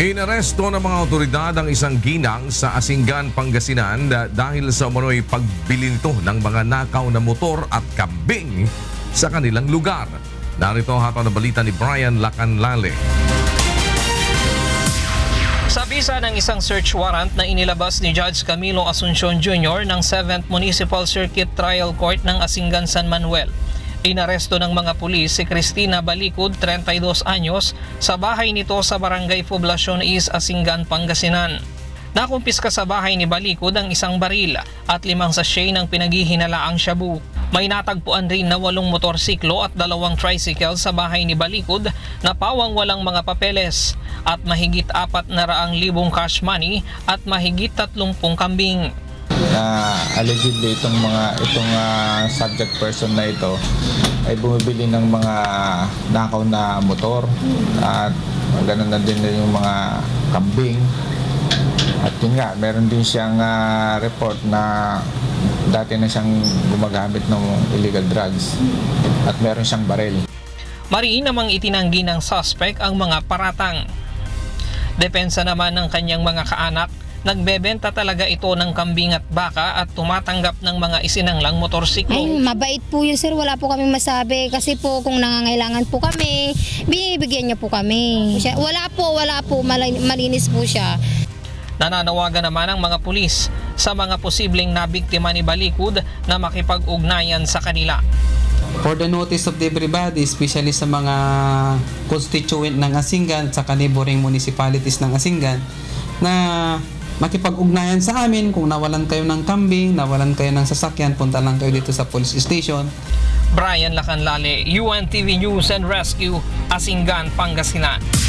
Inaresto ng mga otoridad ang isang ginang sa Asingan, Pangasinan da- dahil sa umano'y pagbili nito ng mga nakaw na motor at kambing sa kanilang lugar. Narito hataw na balita ni Brian Lacanlale. Sa bisa ng isang search warrant na inilabas ni Judge Camilo Asuncion Jr. ng 7th Municipal Circuit Trial Court ng Asingan San Manuel, inaresto ng mga pulis si Cristina Balikod, 32 anyos, sa bahay nito sa Barangay Poblacion East, Asingan, Pangasinan. Nakumpiska sa bahay ni Balikod ang isang baril at limang sachet ng pinaghihinalaang shabu. May natagpuan rin na walong motorsiklo at dalawang tricycle sa bahay ni Balikod na pawang walang mga papeles at mahigit apat na raang libong cash money at mahigit tatlumpung kambing. Na allegedly itong mga itong ah, subject person na ito ay bumibili ng mga nakaw na motor at ganun na din yung mga kambing at yun nga meron din siyang ah, report na dati na siyang gumagamit ng illegal drugs at meron siyang baril Mariin namang itinanggi ng suspect ang mga paratang. Depensa naman ng kanyang mga kaanak, nagbebenta talaga ito ng kambing at baka at tumatanggap ng mga isinanglang motorsiklo. Ay, mabait po yun sir. Wala po kami masabi. Kasi po kung nangangailangan po kami, binibigyan niya po kami. Wala po, wala po. Malin- Malinis po siya. Nananawagan naman ang mga pulis sa mga posibleng nabiktima ni Balikod na makipag-ugnayan sa kanila. For the notice of everybody, especially sa mga constituent ng Asingan sa neighboring municipalities ng Asingan, na makipag-ugnayan sa amin kung nawalan kayo ng kambing, nawalan kayo ng sasakyan, punta lang kayo dito sa police station. Brian Lacanlale, UNTV News and Rescue, Asingan, Pangasinan.